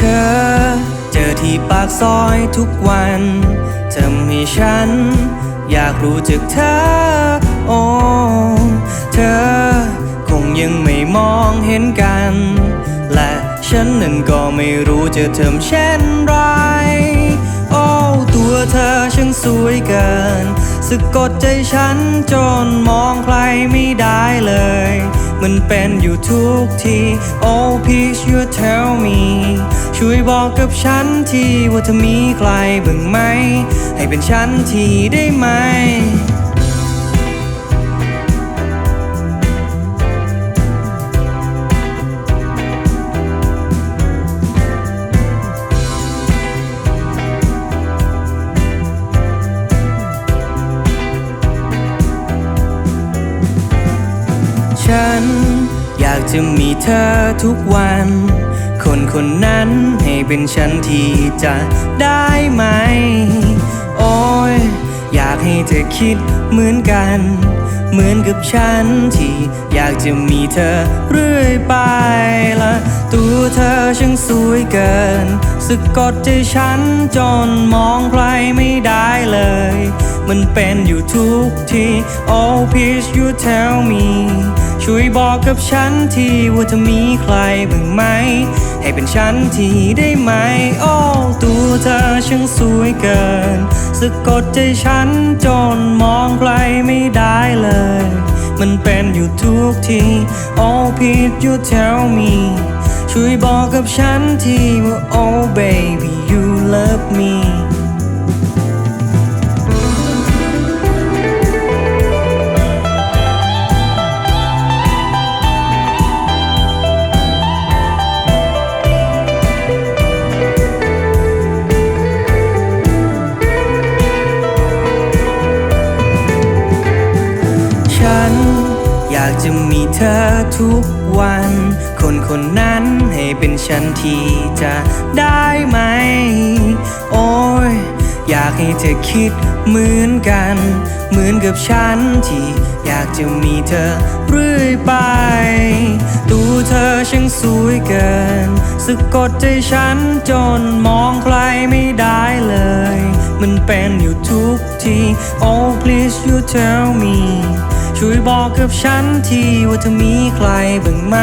ธอ เจอที่ปากซอยทุกวันทำให้ฉัน อยากรู้จักเธอ โอ้เธอ คงยังไม่มองเห็นกัน และฉันนั้นก็ไม่รู้จะทำเช่นไร โอ้ตัวเธอช่างสวยเกินสะกดใจฉันจนมองใครไม่ได้เลย มันเป็นอยู่ทุกที Oh please you tell me ช่วยบอกกับฉันทีว่าเธอมีใครบ้างไหม ให้เป็นฉันทีได้ไหม ฉัน อยากจะมีเธอทุกวัน คนคนนั้นให้เป็นฉันที่จะได้ไหม โอ้ยอยากให้เธอคิดเหมือนกัน เหมือนกับฉันที่อยากจะมีเธอเรื่อยไปละตัวเธอช่างสวยเกินสะกดใจฉันจนมองใครไม่ได้ มันเป็นอยู่ทุกที Oh please you tell me ช่วยบอกกับฉันทีว่าเธอมีใครบ้างไหม ให้เป็นฉันทีได้ไหม โอ้ตัวเธอช่างสวยเกินสะกดใจฉันจนมองใครไม่ได้เลย มันเป็นอยู่ทุกที Oh please you tell me ช่วยบอกกับฉันทีว่า Oh baby เธอทุกวัน คนคนนั้นให้เป็นฉันที่จะได้ไหม โอ้ยอยากให้เธอคิดเหมือนกัน เหมือนกับฉันที่อยากจะมีเธอเรื่อยไปตัวเธอช่างสวยเกินสะกดใจฉันจนมองใครไม่ได้เลย มันเป็นอยู่ทุกที Oh please you tell me ช่วยบอกกับฉันทีว่าเธอมีใครบ้างไหม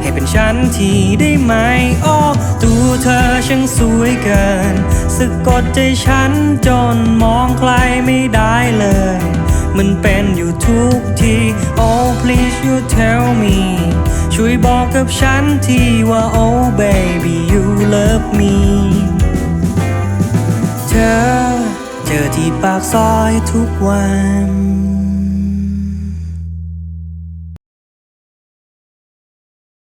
ให้เป็นฉันทีได้ไหม โอ้ตัวเธอช่างสวยเกินสะกดใจฉันจนมองใครไม่ได้เลย มันเป็นอยู่ทุกที Oh please you tell me ช่วยบอกกับฉันทีว่า Oh baby you love me เธอเจอที่ปากซอยทุกวัน